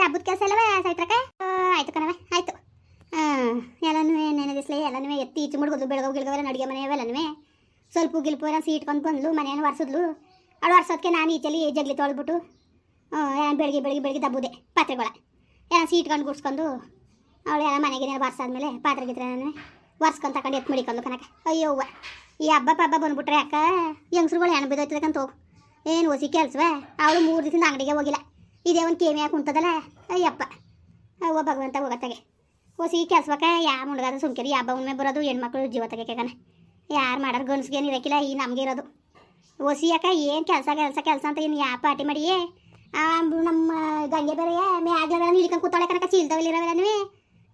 ಆಯ್ತು ಹಬ್ಬದ ಕೆಲಸ ಅಲ್ಲವೇ ಸೈತ್ರಕ ಆಯ್ತು ಕಣವ ಆಯ್ತು. ಹಾಂ ಎಲ್ಲನೂ ನೆನೆ ದಿಸ್ಲೆ ಎಲ್ಲನೂ ಎತ್ತಿ ಈಚು ಮುಡ್ಗೋದು ಬೆಳಗೋ ಗಿಳಗವೆಲ್ಲ ನಡಿಗೆ ಮನೆ ಎಲ್ಲನೂ ಸ್ವಲ್ಪ ಗಿಲ್ಪ ಎಲ್ಲ ಸೀಟ್ಕೊಂಡು ಬಂದ್ಲು, ಮನೆಯನ್ನು ಒರೆಸಿದ್ಲು. ಅವಳು ಒರ್ಸೋದಕ್ಕೆ ನಾನು ಈಚಲಿ ಜಗ್ಲಿ ತೊಳ್ಬಿಟ್ಟು ಏನು ಬೆಳಗ್ಗೆ ಬೆಳಗ್ಗೆ ಬೆಳಗ್ಗೆ ದಬ್ಬುದೆ, ಪಾತ್ರೆಗಳ. ಎಲ್ಲ ಸೀಟ್ಕೊಂಡು ಗುಡ್ಸ್ಕೊಂಡು, ಅವಳು ಎಲ್ಲ ಮನೆಗೆ ಒರ್ಸಾದ್ಮೇಲೆ ಪಾತ್ರೆ ಗಿತ್ರೆ ನಾನು ಒರ್ಸ್ಕೊಂಡು ತಗೊಂಡು ಎತ್ತು ಮಡಿಕೊಂಡು ಕನಕ ಅಯ್ಯೋ ಅವ್ವ, ಈ ಹಬ್ಬ ಪಬ್ಬ ಬಂದ್ಬಿಟ್ರೆ ಅಕ್ಕ ಹೆಂಗಸ್ರುಗಳು ಹೆಣ್ಣು ಬಿದ್ದೋಯ್ತದಕ್ಕಂತ ಹೋಗು ಏನು ಹೊಸಿ ಕೆಲಸವೇ? ಅವಳು ಮೂರು ದಿವಸದಿಂದ ಅಂಗಡಿಗೆ ಹೋಗಿಲ್ಲ. ಇದೇ ಒಂದು ಕೇಮಿ ಹಾಕಿ ಕುಂತದಲ್ಲ? ಅಯ್ಯಪ್ಪ. ಅವ ಭಗವಂತ ಹೋಗತ್ತಾಗೆ ಹೊಸಿ ಕೆಲ್ಸಕ್ಕೆ ಯಾ ಮುಂಡಗಾದ ಸುಮ್ಕೆರಿ ಯಾವ ಒಮ್ಮೆ ಬರೋದು ಹೆಣ್ಮಕ್ಳು ಜೀವ ತೆಗೆಕನ ಯಾರು ಮಾಡೋರು ಗನ್ಸ್ಗೇನು ಇರಕ್ಕಿಲ್ಲ ಈ ನಮಗೆ ಇರೋದು. ಹೊಸಿ ಯಾಕ ಏನು ಕೆಲಸ ಕೆಲಸ ಕೆಲಸ ಅಂತ ಏನು ಯಾ ಪಾರ್ಟಿ ಮಾಡಿ ಆ ನಮ್ಮ ಗಂಗೆ ಬೇರೆ ಮ್ಯಾಗ್ಲೆಲ್ಲ ಇಳ್ಕೊಂಡು ಕೂತಾಳೆ ಕನಕ ನೀವು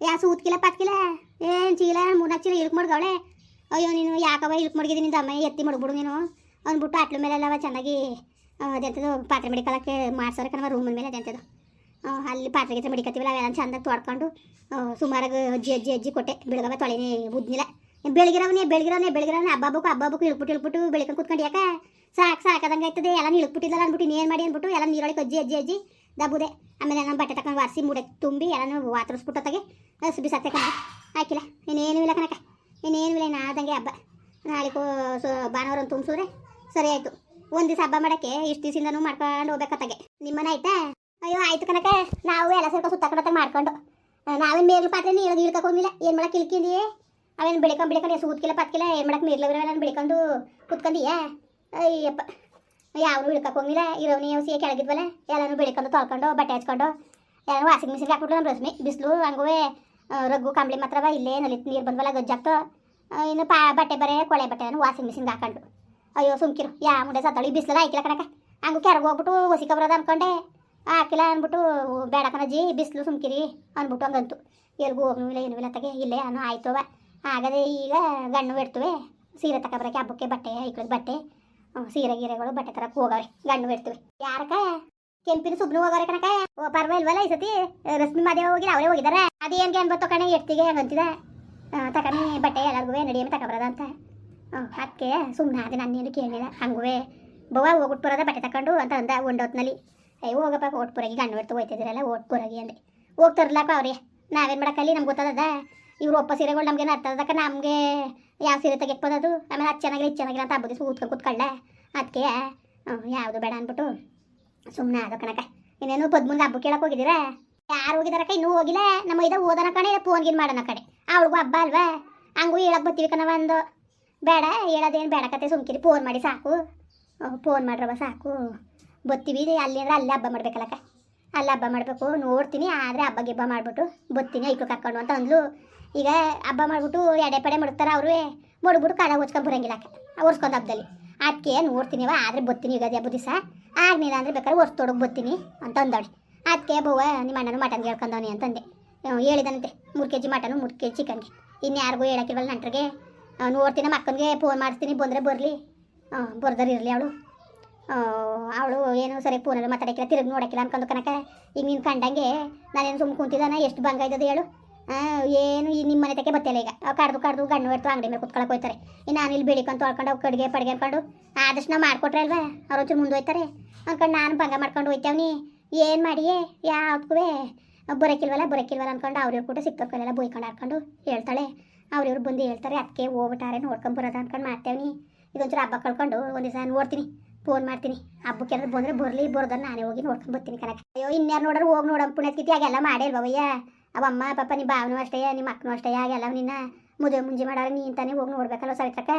ಯಾ ಸೂತ್ಕಿಲ್ಲ, ಪತ್ಕಿಲ್ಲ? ಏನು ಚೀಲ ಮೂರ್ನಾಲ್ಕು ಚೀಲ ಇಳ್ಕ್ ಅಯ್ಯೋ ನೀನು ಯಾಕವ ಇಳ್ಕ್ ಮಡಗಿದ್ದೀನಿ ಅಮ್ಮ ಎತ್ತಿ ಮಡ್ಬಿಡು ನೀನು. ಅಂದ್ಬಿಟ್ಟು ಅಟ್ಲ ಮೇಲೆಲ್ಲವ ಚೆನ್ನಾಗಿ ಅದೆಂಥದ್ದು ಪಾತ್ರೆ ಮಡಿಕಲಕ್ಕೆ ಮಾಡ್ಸೋರ ಕಣವ ರೂಮಿನ ಮೇಲೆ ಅದೆಂಥದ್ದು ಆ, ಅಲ್ಲಿ ಪಾತ್ರೆ ಗೀತ್ರೆ ಮಡಿಕತ್ತೀವಲ್ಲ ಅವೆಲ್ಲ ಚಂದಾಗಿ ತೊಡ್ಕೊಂಡು ಸುಮಾರಾಗಿ ಅಜ್ಜಿ ಅಜ್ಜಿ ಅಜ್ಜಿ ಕೊಟ್ಟೆ. ಬೆಳಗಾವ ತೊಳೆನೇ ಉದ್ನಿಲ್ಲ ಬೆಳಗಿರವನೇ ಬೆಳಗಿರವನೇ ಬೆಳಗಿರವನೇ ಹಬ್ಬ ಹಬ್ಬಕ್ಕೂ ಹಬ್ಬ ಹಬ್ಬಕ್ಕೂ ಇಳ್ಬಿಟ್ಟು ಇಳ್ಬಿಟ್ಟು ಬೆಳಕೊಂಡು ಕುತ್ಕೊಂಡು ಯಾಕ? ಸಾಕು ಸಾಕದಂಗೆ ಆಯ್ತದೆ ಎಲ್ಲ ಇಳ್ಬಿಟ್ಟಿದ್ದಲ್ಲ ಅಂದ್ಬಿಟ್ಟು ಏನು ಮಾಡಿ ಅಂದ್ಬಿಟ್ಟು ಎಲ್ಲ ನೀರೊಳಗೆ ಅಜ್ಜಿ ಅಜ್ಜಿ ಅಜ್ಜಿ ದಬ್ಬುದೆ. ಆಮೇಲೆ ನಮ್ಮ ಬಟ್ಟೆ ತಕೊಂಡು ವಾರಿಸಿ ಮೂಡೆ ತುಂಬಿ ಎಲ್ಲನೂ ವಾತರಿಸ್ಬಿಟ್ಟೊತ್ತಾಗೆ ಹಸು ಬಿಸಾಕ್ತೆ ಕಣ ಹಾಕಿಲ್ಲ. ಇನ್ನೇನು ಇಲ್ಲ ಕಣಕ ಇನ್ನೇನು ಇಲ್ಲ ಇನ್ನು ಆದಂಗೆ ಹಬ್ಬ. ನಾಳೆಗೂ ಸೊ ಭಾನುವಾರ ತುಂಬಿಸಿದ್ರೆ ಸರಿ ಆಯಿತು. ಒಂದು ದಿವಸ ಹಬ್ಬ ಮಾಡಕ್ಕೆ ಇಷ್ಟು ದಿವಸದಿಂದನೂ ಮಾಡ್ಕೊಂಡು ಹೋಗ್ಬೇಕತ್ತಾಗೆ ನಿಮ್ಮನೆ ಆಯ್ತಾ ಅಯ್ಯೋ ಆಯ್ತು ಕನಕ ನಾವು ಎಲ್ಲ ಸೇರ್ಕೊಂಡು ಸುತ್ತಾಕಡತ್ತಾಗ ಮಾಡ್ಕೊಂಡು. ಆ, ನಾವೇನು ಮೇಲ್ ಪಾತ್ರೆ ನೀರು ಇಳ್ಕಕ್ಕೆ ಹೋಗಿಲ್ಲ ಏನು ಮಾಡಕ್ಕೆ ಇಳ್ಕಿಂದಿ ಅವೇನು ಬೆಳಿಕೊಂಡು ಸೂತ್ ಸೂತ್ಕಿಲ್ಲ ಪತ್ಕಿಲ್ಲ ಏನು ಮಾಡಕ್ಕೆ ನಾನು ಬೆಳಿಕೊಂಡು ಕುತ್ಕೊಂಡಿಯಾ ಅಯ್ಯಪ್ಪ. ಯಾವನು ಇಳ್ಕಕ್ಕೆ ಹೋಗಿಲ್ಲ ಇರೋನಿ ಔಸಿ ಕೆಳಗಿದ್ವಲ್ಲ ಎಲ್ಲಾನು ಬೆಳಿಕೊಂಡು ತೊಳ್ಕೊಂಡು ಬಟ್ಟೆ ಹಚ್ಕೊಂಡು ಎಲ್ಲ ವಾಷಿಂಗ್ ಮಿಷಿನ್ ಹಾಕ್ಬಿಟ್ಟು ನಮ್ಮ ರಶ್ಮಿ. ಬಿಸಿಲು ಹಂಗುವೆ ರಗ್ಗು ಕಂಬಳಿ ಮಾತ್ರವ ಇಲ್ಲೇ ನಲಿತ್ ನೀರು ಬಂದ್ವಲ್ಲ ಗಜ್ಜಾಕ್ತು ಆ, ಇನ್ನು ಪಾ ಬಟ್ಟೆ ಬರೇ ಕೊಳೆ ಬಟ್ಟೆನ ವಾಷಿಂಗ್ ಮಿಷಿನ್ಗೆ ಹಾಕೊಂಡು. ಅಯ್ಯೋ, ಸುಮ್ಕಿರು. ಯಾ ಮುಂಡೆ ಸತ್ತಳಿ. ಬಿಸಿಲ ಆಯ್ಕಿಲ್ಲ ಕಣಕ ಹಂಗು ಕೆರಗೆ ಹೋಗ್ಬಿಟ್ಟು ಹೊಸಿಕ ಬರೋದ ಅನ್ಕೊಂಡೆ. ಹಾಕಿಲ್ಲ ಅಂದ್ಬಿಟ್ಟು ಬೇಡ ಕಣಜ್ಜಿ, ಬಿಸಿಲು ಸುಮ್ಕಿರಿ ಅಂದ್ಬಿಟ್ಟು ಹಂಗಂತು. ಎಲ್ಗೂ ಹೋಗ್ನು ಇಲ್ಲ, ಏನೂ ಇಲ್ಲ ತಗೆ. ಇಲ್ಲೇ ಅನ್ನೋ ಆಯ್ತವ ಆಗದೆ ಈಗ ಗಣ್ಣು ಇಡ್ತವೆ. ಸೀರೆ ತಗೊಬರಕ್ಕೆ ಹಬ್ಬಕ್ಕೆ ಬಟ್ಟೆ, ಐಕ್ಳಿಗೆ ಬಟ್ಟೆ ಸೀರೆ ಗೀರೆಗಳು ಬಟ್ಟೆ ತರಕ್ಕೆ ಹೋಗವ್ರೆ. ಗಣ್ಣು ಇಡ್ತವೆ. ಯಾರಕ ಕೆಂಪಿನ ಸುಬ್ನು ಹೋಗವ್ರೆ ಕಣಕ ಓ ಪರವಾಗಿಲ್ವಲ್ಲ ಈ ಸತಿ? ರಶ್ಮಿ ಮಾದೇವ ಹೋಗಿಲ್ಲ, ಅವರೇ ಹೋಗಿದಾರೆ? ಅದೇನ್ಗೆ ಅನ್ಬತ್ತು ಕಣೆ ಎಡ್ತಿಗೆ ಹಂಗಂತಿದ ತಕಣಿ, ಬಟ್ಟೆ ಎಲ್ಲರಿಗೂ ನಡಿಯಮೆ ತಗೊಬರದ ಅಂತ. ಅದಕ್ಕೆ ಸುಮ್ಮನೆ ಅದೇ ನಾನೇನು ಕೇಳಿಲ್ಲ. ಹಂಗುವೆ. ಬವ್ವ ಹೋಗ್ಬಿಟ್ಟು ಬರೋದ ಬಟ್ಟೆ ತಕೊಂಡು ಅಂತ ಅಂದ ಒಂಡೊತ್ನಲ್ಲಿ ಏ ಹೋಗಪ್ಪ ಓಟ್ಪುರಾಗಿ ಗಂಡು ಹೊಡ್ತು ಹೋಯ್ತಿದ್ರಲ್ಲ ಓಟ್ಪುರಾಗಿ ಅಂದೆ. ಹೋಗ್ತಾರಲ್ಲಪ್ಪ ಅವ್ರಿಗೆ ನಾವೇನು ಮಾಡಕ್ಕಲ್ಲಿ ನಮ್ಗೆ ಗೊತ್ತದ ಇವ್ರು ಒಪ್ಪ ಸೀರೆಗಳು ನಮ್ಗೇನು ಅರ್ಥ ಅದಕ್ಕೆ ನಮಗೆ ಯಾವ ಸೀರೆ ತೆಗೆಕ್ಬೋದದು ಆಮೇಲೆ ಅದು ಚೆನ್ನಾಗಿಲ್ಲ ಇದು ಚೆನ್ನಾಗಿಲ್ಲ ಅಂತ ಹಬ್ಬದ ದಿವಸ ಕೂತ್ಕೊಂಡು ಕೂತ್ಕೊಳ್ಳೆ. ಅದಕ್ಕೆ ಯಾವುದು ಬೇಡ ಅಂದ್ಬಿಟ್ಟು ಸುಮ್ಮನೆ ಅದು ಕಣಕ ಇನ್ನೇನು ಪದ್ಮುಂದ ಹಬ್ಬ ಕೇಳಕ್ಕೆ ಹೋಗಿದ್ದೀರಾ? ಯಾರು ಹೋಗಿದಾರಕ್ಕ? ಇನ್ನೂ ಹೋಗಿಲ್ಲ. ನಮ್ಮ ಇದ ಓದನ ಫೋನ್ ಗಿನ್ ಮಾಡೋಣ ಕಡೆ ಅವಳಿಗೂ ಹಬ್ಬ ಅಲ್ವಾ? ಹಂಗೂ ಹೇಳಕ್ ಬರ್ತೀವಿ ಕಣವ ಒಂದು ಬೇಡ, ಹೇಳೋದೇನು ಬೇಡ, ಕತೆ ಸುಮ್ಕಿರಿ ಫೋನ್ ಮಾಡಿ ಸಾಕು. ಫೋನ್ ಮಾಡ್ರವ, ಸಾಕು. ಬತ್ತೀವಿ ಅಲ್ಲಿ ಅಂದ್ರೆ ಅಲ್ಲೇ ಹಬ್ಬ ಮಾಡ್ಬೇಕಲ್ಲಕ್ಕ. ಅಲ್ಲಿ ಹಬ್ಬ ಮಾಡಬೇಕು, ನೋಡ್ತೀನಿ, ಆದರೆ ಹಬ್ಬ ಗಿಬ್ಬ ಮಾಡಿಬಿಟ್ಟು ಬತ್ತೀನಿ, ಐಕ್ಳು ಕರ್ಕೊಂಡು ಅಂತ ಅಂದ್ಲು. ಈಗ ಹಬ್ಬ ಮಾಡಿಬಿಟ್ಟು ಎಡೆ ಪಡೆ ಮಾಡ್ತಾರೆ ಅವರು ಮಡ್ಬಿಟ್ಟು ಕಡ ಹೊಚ್ಕೊಂಡು ಅಕ್ಕ ಒರ್ಸ್ಕೊಂಡು ಹಬ್ಬದಲ್ಲಿ ಅದಕ್ಕೆ ನೋಡ್ತೀನಿವ, ಆದರೆ ಬತ್ತೀನಿ ಈಗ ಹಬ್ಬ ದಿವಸ. ಆಗ್ನಿಲ್ಲ ಅಂದರೆ ಬೇಕಾದ್ರೆ ಒರ್ಸ್ ತೊಡಗಿ ಬತ್ತೀನಿ ಅಂತ ಅಂದವಳೆ ಅದಕ್ಕೆ ಬವ್ವ, ನಿಮ್ಮ ಅಣ್ಣನು ಮಟನ್ ಹೇಳ್ಕೊಂಡವನಿ ಅಂತಂದೆ. ಹೇಳಿದನಂತೆ, ಮೂರು ಕೆ ಜಿ ಮಟನು, ಮೂರು ಕೆ ಜಿ ಚಿಕನ್ಗೆ ಇನ್ಯಾರಿಗೂ ಹೇಳಕ್ಕಿಲ್ವಲ್ಲ ನಂಟ್ರಿಗೆ. ನೋಡ್ತೀನಿ ನಮ್ಮ ಮಕ್ಕನಿಗೆ ಫೋನ್ ಮಾಡಿಸ್ತೀನಿ, ಬಂದರೆ ಬರಲಿ. ಹಾಂ ಬರ್ದರ್ ಇರಲಿ ಅವಳು. ಅವಳು ಏನು ಸರಿ ಫೋನಲ್ಲಿ ಮಾತಾಡಕ್ಕಿಲ್ಲ, ತಿರುಗಿ ನೋಡಕ್ಕಿಲ್ಲ ಅನ್ಕೊಂಡು ಕನಕ ಈಗ ನೀನು ಕಂಡಂಗೆ ನಾನೇನು ಸುಮ್ಮನೆ ಕುಂತಿದ್ದಾನ ಎಷ್ಟು ಬಂಗ ಇದ್ದದ ಹೇಳು. ಏನು ಈ ನಿಮ್ಮ ಮನೆ ತಕ್ಕೆ ಬತ್ತಿಲ್ಲ ಈಗ. ಕಡ್ದು ಕಡ್ದು ಗಣ್ಣು ಎಡ್ತು ಅಂಗಡಿ ಮೇಲೆ ಕುತ್ಕೊಳಕ್ಕೆ ಹೋಯ್ತಾರೆ. ಇನ್ನು ನಾನು ಇಲ್ಲಿ ಬೆಳಿಕೊಂಡು ತೊಳ್ಕೊಂಡು ಅವು ಕಡಿಗೆ ಪಡಿಗೆ ಅನ್ಕೊಂಡು, ಆದಷ್ಟು ನಾವು ಮಾಡಿಕೊಟ್ರೆ ಅಲ್ವಾ? ಅವ್ರ ಒಂಚೂರು ಮುಂದೆ ಹೋಯ್ತಾರೆ. ಅನ್ಕೊಂಡು ನಾನು ಭಂಗ ಮಾಡ್ಕೊಂಡು ಹೋಯ್ತೇವ್ನಿ ಏನು ಮಾಡಿಯೇ? ಯಾವ್ದಕ್ಕೂ ಬರೋಕ್ಕಿಲ್ವಲ್ಲ ಬರೋಕ್ಕಿಲ್ವಲ್ಲ ಅನ್ಕೊಂಡು ಅವ್ರಿಗೆ ಕೂಡ ಸಿಕ್ತಕ್ಕಲ್ಲೆಲ್ಲ ಬೈಕೊಂಡು ಆಡ್ಕೊಂಡು ಹೇಳ್ತಾಳೆ. ಅವ್ರಿವ್ರು ಬಂದು ಹೇಳ್ತಾರೆ ಅದಕ್ಕೆ ಹೋಗ್ಬಿಟ್ಟಾರೆ, ನೋಡ್ಕೊಂಡು ಬರೋದ ಅನ್ಕೊಂಡು ಮಾಡ್ತೇವ್ನಿ ಇದೊಂಚೂರು ಹಬ್ಬ ಕಳ್ಕೊಂಡು ಒಂದು ದಿವಸ ನೋಡ್ತೀನಿ ಫೋನ್ ಮಾಡ್ತೀನಿ. ಹಬ್ಬಕ್ಕೆ ಏನಾದ್ರು ಬಂದರೆ ಬರಲಿ, ಬರೋದನ್ನ ನಾನೇ ಹೋಗಿ ನೋಡ್ಕೊಂಡು ಬರ್ತೀನಿ ಕಣಕ್ಕೆ. ಅಯ್ಯೋ, ಇನ್ಯಾರು ನೋಡೋರು ಹೋಗಿ ನೋಡೋ ಪುಣ್ಯತ್ಕಿತಿ ಆಗೆಲ್ಲ ಮಾಡೇ ಇಲ್ವಯ್ಯ ಅವಮ್ಮ ಪಾಪ ನಿಮ್ಮ ಭಾವನೂ ಅಷ್ಟೇ ನಿಮ್ಮ ಅಕ್ಕನೂ ಅಷ್ಟೇ ಆಗೆಲ್ಲ ನಿನ್ನ ಮುದುವೆ ಮುಂಜಿ ಮಾಡಾರ, ನೀನು ತಾನೇ ಹೋಗಿ ನೋಡ್ಬೇಕಲ್ಲ ಸವಿತ್ರಕ್ಕ?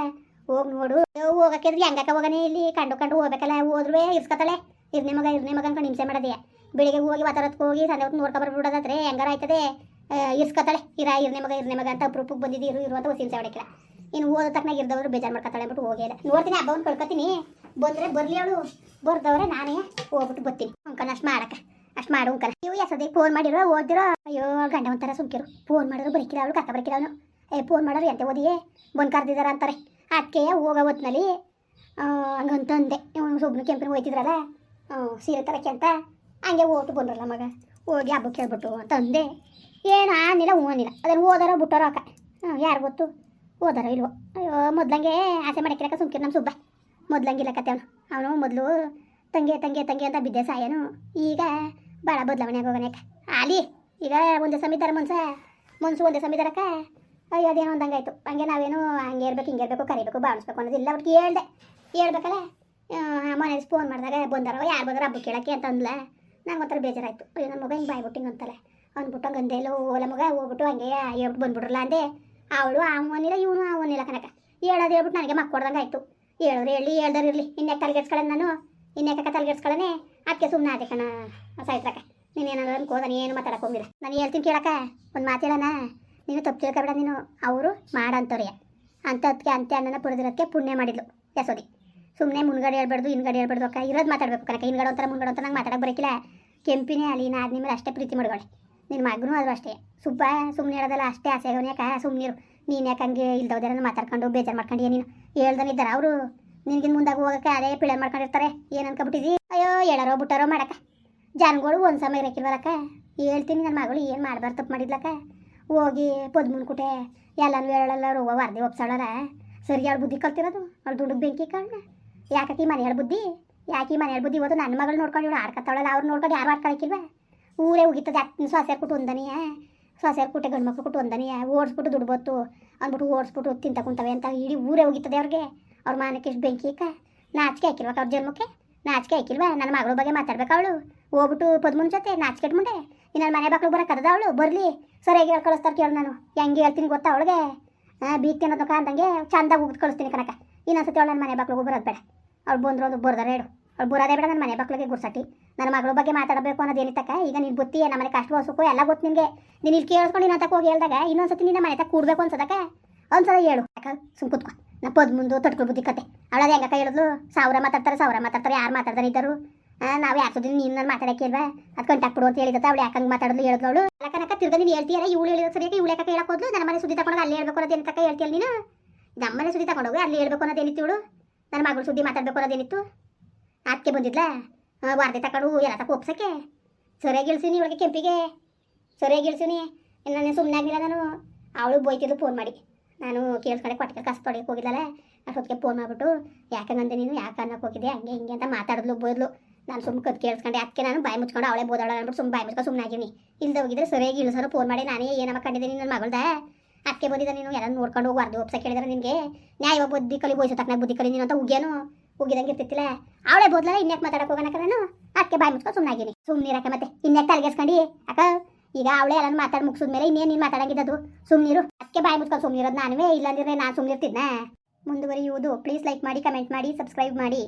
ಹೋಗಿ ನೋಡು. ಹೋಗಕ್ಕಿದ್ರೆ ಹೆಂಗಕ್ಕೆ ಹೋಗನೆ ಇಲ್ಲಿ ಕಂಡು ಕಂಡು ಹೋಗ್ಬೇಕಲ್ಲ ಹೋದ್ರೂ ಇರ್ಸ್ಕೊತಾಳೆ. ಇರ್ನೇ ಮಗ ಇರ್ನೇ ಮಗ ಅನ್ಕೊಂಡು ಹಿಂಸೆ ಮಾಡೋದೇ ಬೆಳಿಗ್ಗೆ ಹೋಗಿ ವಾತಾವರಣಕ್ಕೆ ಹೋಗಿ ಸಂಜೆ ಹೊತ್ತು ನೋಡ್ಕೊ ಬರ್ಬಿಡೋದಾದ್ರೆ ಹೆಂಗಾರ ಆಯ್ತದೆ? ಇರ್ಸ್ಕೊತಾಳೆ. ಇರ, ಇರ್ನೆ ಮಗ ಇರ್ನೆ ಮಗ ಅಂತ ಅಪ್ರೂಪಕ್ಕೆ ಬಂದಿದ್ದು ಇರು ಇರು ಅಂತ ಹೊಸ ಹೊಡಕಿಲ್ಲ ಇನ್ನು ಓದೋ ತಕ್ಕನಾಗ ಇರ್ದವ್ರು ಬೇಜಾರು ಮಾಡ್ಕೊತಾಳೆ ಅಂದ್ಬಿಟ್ಟು ಹೋಗಿಲ್ಲ ನೋಡ್ತೀನಿ ಹಬ್ಬವನ್ನು ಕಳ್ಕೊತೀನಿ. ಬಂದರೆ ಬರಲಿ ಅವಳು. ಬರ್ದವ್ರೆ ನಾನೇ ಹೋಗ್ಬಿಟ್ಟು ಬರ್ತೀನಿ. ಅಂಕನ ಅಷ್ಟು ಮಾಡಕ್ಕ. ಅಷ್ಟು ಮಾಡು ಅಂಕನ ನೀವು ಎಸದಿ ಫೋನ್ ಮಾಡಿರೋ ಓದಿರೋ ಅಯ್ಯೋ, ಗಂಡ ಒಂಥರ ಸುಮ್ಕಿರು. ಫೋನ್ ಮಾಡಿದ್ರು ಬರೀಕಿಲ್ಲ ಅವಳು ಕತ್ತ ಬರೀಕಿಲ್ಲ ಅವನು. ಏ ಫೋನ್ ಮಾಡೋರು ಎಂತ ಓದಿಯೇ? ಬಂದು ಕರ್ದಿದಾರ ಅಂತಾರೆ. ಅದಕ್ಕೆ ಹೋಗೋ ಹೊತ್ನಲ್ಲಿ ಹಂಗಂತಂದೆ. ಇವನು ಸುಬ್ನು ಕೆಂಪಿನ ಹೋಯ್ತಿದ್ರಲ್ಲ ಸೀರೆ ತರಕ್ಕೆ ಅಂತ, ಹಂಗೆ ಓಟು ಬಂದ್ರಲ್ಲ ಮಗ. ಹೋಗಿ ಹಬ್ಬಕ್ಕೆ ಹೇಳ್ಬಿಟ್ಟು ಅಂತ ಅಂದೆ ಏನು ಆನಿಲ್ಲ ಹ್ಞೂ ಅನಿಲ್ಲ ಅದನ್ನು ಓದಾರ ಬಿಟ್ಟೋರೋ ಅಕ್ಕ. ಹ್ಞೂ ಯಾರು ಗೊತ್ತು? ಓದಾರೋ ಇಲ್ವೋ? ಅಯ್ಯೋ, ಮೊದ್ಲಂಗೆ ಆಸೆ ಮಾಡಕ್ಕಿರಕ್ಕ ಸುಮ್ಕಿರು ನಮ್ಮ ಸುಬ್ಬ. ಮೊದ್ಲಂಗಿಲ್ಲ ಕತೆ ಅವನು. ಅವನು ಮೊದಲು ತಂಗೆ ತಂಗೆ ತಂಗೆ ಅಂತ ಬಿದ್ದೆ ಸಾಯನು. ಈಗ ಭಾಳ ಬದಲಾವಣೆ ಆಗೋಗನಕ ಆಲಿ ಈಗ ಒಂದೇ ಸಮಿತಾರ ಮನ್ಸ. ಮನ್ಸು ಒಂದೇ ಸಮಿತಾರಕ್ಕ ಅಯ್ಯೋ, ಅದೇನೋ ಅಂದಂಗಾಯ್ತು ಹಂಗೆ ನಾವೇನು ಹಂಗೆ ಇರ್ಬೇಕು, ಹಿಂಗೆ ಇರಬೇಕು, ಕರಿಬೇಕು ಬಾಳಿಸ್ಬೇಕು ಅನ್ನೋದಿಲ್ಲ. ಅವ್ರಿಗೆ ಹೇಳ್ದೆ. ಹೇಳ್ಬೇಕಲ್ಲ? ಮನೇಲಿ ಫೋನ್ ಮಾಡಿದಾಗ ಬಂದಾರವ ಯಾರು ಬಂದಾರ ಹಬ್ಬ ಕೇಳಕ್ಕೆ ಅಂತ ಅಂದ್ಲ. ನಂಗೆ ಒಂಥರ ಬೇಜಾರಾಯಿತು. ಅಯ್ಯೋ ನನ್ನ ಮಗ ಹಿಂಗೆ ಬಾಯ್ಬಿಟ್ಟಿಂಗ್ ಅಂತಲ್ಲ ಅಂದ್ಬಿಟ್ಟು ಹಂಗೆ ಅಂದೆ ಓಲ ಮಗ, ಹೋಗ್ಬಿಟ್ಟು ಹಂಗೆ ಹೇಳ್ಬಿಟ್ಟು ಬಂದ್ಬಿಡ್ರಲ್ಲ ಅಂದೆ. ಅವಳು ಅವನಿಲ್ಲ ಇವನು ಅವನಿಲ್ಲ ಕನಕ ಹೇಳೋದು ಹೇಳ್ಬಿಟ್ಟು ನನಗೆ ಮಕ್ಕೊಡ್ದಂಗೆ ಆಯ್ತು. ಹೇಳಿದ್ರೆ ಹೇಳಿ ಹೇಳ್ದವ್ರು ಇರಲಿ. ಇನ್ಯಾಕೆ ತಲೆಗೆಡ್ಸ್ಕೊಳ್ಳೋಣ ನಾನು? ಇನ್ಯಾಕೆ ತಲೆಗೆಡ್ಸ್ಕೊಳ್ಳೋನೆ ಅದಕ್ಕೆ ಸುಮ್ಮನೆ ಆದೆ ಕಣ, ಸಾಯ್ತ್ರಕ್ಕ. ನೀನು ಏನಾದ್ರು ಅನ್ಕೋ ನಾನು ಏನು ಮಾತಾಡಕ್ಕೆ ಹೋಗಿಲ್ಲ ನಾನು ಹೇಳ್ತೀನಿ ಕೇಳಕ್ಕ, ಒಂದು ಮಾತು ಹೇಳೋಣ. ನೀನು ತಪ್ಪು ತಿಳ್ಕೊಬೇಡ ನೀನು. ಅವರು ಮಾಡಂತವ್ರೆ. ಅಂಥದ್ಕೆ ಅಂತೆ ಅಣ್ಣನ ಪುರದಿರೋದಕ್ಕೆ ಪುಣ್ಯ ಮಾಡಿದ್ಲು ಯಸೋದಿ ಸುಮ್ಮನೆ ಮುನ್ಗಡೆ ಹೇಳ್ಬಾರ್ದು ಹಿಂಗಡೆ ಹೇಳ್ಬಾರ್ದು ಅಕ್ಕ. ಇರೋದು ಮಾತಾಡಬೇಕು ಕನಕ ಹಿಂಗಡೆ ಒಂಥರ ಮುನ್ಗಡೆ ಅಂತ ನಂಗೆ ಮಾತಾಡಕ್ಕೆ ಬರೋಕ್ಕಿಲ್ಲ ಕೆಂಪಿನೇ ಅಲ್ಲಿ ಆದ ಮೇಲೆ ಅಷ್ಟೇ ಪ್ರೀತಿ ಮಾಡ್ಕೊಳ್ಳಿ ನಿನ್ನ ಮಗನೂ ಆದರೂ ಅಷ್ಟೇ. ಸುಬ್ಬ ಸುಮ್ಮನೆ ಹೇಳೋದಲ್ಲ, ಅಷ್ಟೇ ಆಸೆ ಯಾಕ? ಸುಮ್ಮನಿರು ನೀನು ಯಾಕೆ ಹಂಗೆ ಇಲ್ದವ್ದಾರ ಮಾತಾಡ್ಕೊಂಡು ಬೇಜಾರು ಮಾಡ್ಕೊಂಡು ನೀನು? ಹೇಳ್ದನಿದ್ದಾರ ಅವರು? ನಿನಗಿನ ಮುಂದಾಗ ಹೋಗಕ್ಕೆ ಅದೇ ಪಿಳೆ ಮಾಡ್ಕೊಂಡಿರ್ತಾರೆ. ಏನು ಅನ್ಕೊಬಿಟ್ಟಿದಿ ಅಯ್ಯೋ, ಹೇಳಾರೋ ಬಿಟ್ಟಾರೋ ಮಾಡಕ್ಕೆ. ಜನಗಳು ಒಂದು ಸಮಯ ಇರಕ್ಕಿಲ್ವಲ್ಲಕ್ಕ ಹೇಳ್ತೀನಿ ನನ್ನ ಮಗಳು, ಏನು ಮಾಡ್ಬಾರ್ದು ತಪ್ಪು ಮಾಡಿದ್ಲಕ್ಕ ಹೋಗಿ ಕುಟೆ, ಎಲ್ಲನೂ ಹೇಳಲ್ಲ ರೋಗ ವರದಿ ಸರಿ ಹೇಳಿ ಬುದ್ಧಿ ಕಲ್ತಿರೋದು. ಅವ್ಳು ದುಡ್ಡು ಬೆಂಕಿ ಕಾರಣ ಯಾಕಿ ಮನೆ ಹೇಳಿ ಬುದ್ಧಿ? ಯಾಕೆ ಮನೆ ಹೇಳಿ ಬುದ್ಧಿ? ಇವತ್ತು ನನ್ನ ಮಗಳು ನೋಡ್ಕೊಂಡು ಇವಳು ಆಡ್ಕೊತಾಳಲ್ಲ ಅವ್ರು ನೋಡ್ಕೊಂಡು ಯಾರು ಆಡ್ಕೊಳಕ್ಕಿಲ್ವ ಊರೇ ಹೋಗಿತ್ತದೆ ಯಾಕೆ ಸೊಸೆಯರ್ ಕುಟ್ಟು ಒಂದನೆಯ ಸೊಸೆಯರ್ ಕುಟ್ಟೆ ಗಂಡು ಮಕ್ಳು ಕುಟ್ಟು ಒಂದನೆಯ ಓಡಿಸ್ಬಿಟ್ಟು ದುಡ್ಬೋತು ಅಂದ್ಬಿಟ್ಟು ಓಡಿಸ್ಬಿಟ್ಟು ತಿಂತ ಕುಂತವೆ ಅಂತ ಇಡೀ ಊರೇ ಹೋಗಿತ್ತದೆ ಅವ್ರಿಗೆ. ಅವ್ರ ಮಾನಕ್ಕೆ ಎಷ್ಟು ಬೆಂಕಿ ಅಕ್ಕ ನಾಚಿಕೆ ಹಾಕಿಲ್ವಾ ಅವ್ರ ಜನ್ಮಕ್ಕೆ, ನಾಚಿಕೆ ಹಾಕಿಲ್ವಾ? ನನ್ನ ಮಗಳ ಬಗ್ಗೆ ಮಾತಾಡ್ಬೇಕು ಅವಳು. ಹೋಗ್ಬಿಟ್ಟು ಪದ್ಮನ ಜೊತೆ ನಾಚಿಕೆಟ್ ಮುಂಡೆ ಇನ್ನು ನನ್ನ ಮನೆ ಬರೋ ಕರೆದ ಅವಳು, ಬರಲಿ. ಸರಿಯಾಗಿ ಹೇಳಿ ಕಳಿಸ್ತಾರೆ ಕೇಳು ನಾನು. ಹೆಂಗೆ ಹೇಳ್ತೀನಿ ಗೊತ್ತಾ ಅವಳಿಗೆ? ಬೀಕ್ ಅನ್ನೋದು ಅಂದಂಗೆ ಚಂದಾಗಿ ಹೋಗಿ ಕಳಿಸ್ತೀನಿ ಕನಕ ಇನ್ನೊಂದ್ಸತಿ ಅವಳು ನನ್ನ ಮನೆ ಬಾಕ್ಳಿಗೂ ಬರೋದು ಬೇಡ. ಅವ್ಳು ಬಂದ್ರು ಒಂದು ಬರ್ದಾರೆ ಹೇಳು. ಬರೋದೇ ಬೇಡ ನನ್ನ ಮನೆ ಮಕ್ಳಿಗೆ ಗುರ್ಸಟ್ಟಿ ನನ್ನ ಮಗಳ ಬಗ್ಗೆ ಮಾತಾಡಬೇಕು ಅನ್ನೋದು ಏನಿತ್ತಕ್ಕ? ಈಗ ನೀನು ಬುತ್ತಿ ನಮ್ಮ ಮನೆ ಕಷ್ಟ ಹೊಸಕ್ಕೂ ಎಲ್ಲ ಗೊತ್ತು ನಿನಗೆ. ನೀನು ಇಲ್ಲಿ ಕೇಳಿಸ್ಕೊಂಡು ಇನ್ನೊಂದು ಹೋಗಿ ಹೇಳ್ದಾಗ ಇನ್ನೊಂದ್ಸತಿ ನಿನ್ನ ಮನೆ ತಕ್ಕ ಕೂಡ್ಬೇಕು ಅನ್ಸದಕ್ಕ? ಒಂದ್ಸಲ ಹೇಳು. ಯಾಕ ಸುಮ್ ಕುತ್ಕೊ. ನಾ ಪದ್ ಮುಂದೆ ತಟ್ಕೊಳ್ಬೋದು ಬುದ್ಧಿ ಕತೆ. ಅವಳದು ಹೆಂಗಕ್ಕ ಹೇಳಿದ್ಲು? ಸಾವಿರ ಮಾತಾಡ್ತಾರೆ ಸಾವಿರ ಮಾತಾಡ್ತಾರೆ, ಯಾರು ಮಾತಾಡ್ತಾರೆ ಇದ್ದರು? ನಾವು ಯಾಕೆ ಸುದ್ದಿ ನೀನು ನಾನು ಮಾತಾಡಕ್ಕೆ ಇಲ್ವಾ? ಅದು ಕಂಟಾಕ್ಬಿಡು ಅಂತ ಹೇಳಿದ ಅವಳು. ಯಾಕಂಗೆ ಮಾತಾಡಲು ಹೇಳಿದ್ಲು ಅವಳು. ಅಲ್ಲ ಕನಕ ತಿರ್ಗ ನೀನು ಹೇಳ್ತೀಯಲ್ಲ ಇವಳು ಹೇಳಿದ ಸರಿಯಾಗಿ ಇವಳು ಯಾಕೆ ಹೇಳಕ್ ಹೋದ್ಲು? ನನ್ನ ಮನೆ ಸುದ್ದಿ ತಗೊಂಡು ಅಲ್ಲಿ ಹೇಳ್ಬೇಕು ಅನ್ನೋದು ಏನಕ್ಕ ಹೇಳ್ತೀಯಲ್ಲ ನೀನು? ನಮ್ಮ ಮನೆ ಸುದ್ದಿ ತಗೊಂಡೋಗಿ ಅಲ್ಲಿ ಹೇಳ್ಬೇಕು ಅನ್ನೋದೇನಿತ್ತು ಇವಳು? ನನ್ನ ಮಗಳು ಸುದ್ದಿ ಮಾತಾಡಬೇಕು ಅನ್ನೋದೇನಿತ್ತು ಅದಕ್ಕೆ ಬಂದಿದ್ಲ? ವಾರ್ದೆ ತಕೊಂಡು ಎಲ್ಲ ತಕ್ಕ ಒಪ್ಸಕ್ಕೆ? ಸರಿಯಾಗಿ ಇಳಿಸಿನಿ ಇವಳಿಗೆ ಕೆಂಪಿಗೆ. ಸರಿಯಾಗಿ ಇಳಿಸಿನಿ ನಾನು ಸುಮ್ಮನೆ ಆಗಿಲ್ಲ ನಾನು. ಅವಳು ಬೋಯ್ತಿದ್ದು ಫೋನ್ ಮಾಡಿ. ನಾನು ಕೇಳಿಸ್ಕೊಂಡೆ ಕೊಟ್ಟಿಗೆ ಕಸ ತೊಡೆಯಕ್ಕೆ ಹೋಗಿದ್ದಲ್ಲ. ಅಷ್ಟೊತ್ತಿಗೆ ಫೋನ್ ಮಾಡಿಬಿಟ್ಟು ಯಾಕಂಗಂದೆ ನೀನು? ಯಾಕೆ ಅನ್ನಕ್ಕೆ ಹೋಗಿದ್ದೆ ಹಂಗೆ ಹಿಂಗೆ ಅಂತ ಮಾತಾಡಿದ್ಲು ಬೋದ್ಲು ನಾನು ಸುಮ್ಮನೆ ಕದ್ ಕೇಳಿಸ್ಕೊಂಡೆ. ಅದಕ್ಕೆ ನಾನು ಬಾಯಿ ಮುಚ್ಕೊಂಡು ಅವಳೇ ಬೋದಾಳ ಅಂದ್ಬಿಟ್ಟು ಸುಮ್ಮನೆ ಬಾಯಿ ಮುಚ್ಕೊಂಡು ಸುಮ್ಮನೆ ಆಗಿನಿ ಹೋಗಿದ್ರೆ ಸರಿಯಾಗಿ ಇಳಿಸೋರು ಫೋನ್ ಮಾಡಿ. ನಾನೇ ಏನಮ್ಮ ಕಂಡಿದ್ದೀನಿ ನನ್ನ ಮಗಳ್ದ? ಅದಕ್ಕೆ ಬಂದಿದ್ದ ನೀನು? ಯಾರು ನೋಡ್ಕೊಂಡು ಹೋಗಿ ಅರ್ಧ ಒಪ್ಸಕ್ಕೆ ಕೇಳಿದ್ರೆ ನಿನಗೆ. ನ್ಯಾಯ ಬುದ್ಧಿ ಕಲಿ ಬೋಯಿಸೋ ತಕ್ಕ ಬುದ್ಧಿ ಕಲಿ ನೀನು ಅಂತ ಉಗ್ಯಾನು. ಉಗಿದಂಗೆ ಇರ್ತಿತ್ತಿಲ್ಲ? ಅವಳೇ ಬೋದ್ಲಲ್ಲ ಇನ್ಯಾಕೆ ಮಾತಾಡಕ್ಕೆ ಹೋಗೋಣಕ್ಕ ನಾನು ಅದಕ್ಕೆ ಬಾಯಿ ಮುಚ್ಕೊಂಡು ಸುಮ್ಮನಾಗಿನಿ ಇರಕ್ಕೆ ಮತ್ತೆ ಇನ್ಯಾಕೆ ತಲೆಗೆಸ್ಕೊಂಡು ಅಕ್ಕ ಈಗ ಅವಳೆ ಎಲ್ಲ ಮಾತಾಡಿ ಮುಗಿಸಿದ್ಮೇಲೆ ಇನ್ನೇನು ನೀನು ಮಾತಾಡಂಗಿದ್ದದು? ಸುಮ್ಮನಿರು ಅದಕ್ಕೆ ಬಾಯಿ ಮುಚ್ಕೊಂಡು ಸುಮ್ಮನಿರೋದು ನಾನುವೇ? ಇಲ್ಲಾಂದ್ರೆ ನಾನು ಸುಮ್ಮನಿರ್ತಿದ್ನ ಮುಂದುವರಿಯುವುದು. ಪ್ಲೀಸ್ ಲೈಕ್ ಮಾಡಿ ಕಮೆಂಟ್ ಮಾಡಿ ಸಬ್ಸ್ಕ್ರೈಬ್ ಮಾಡಿ.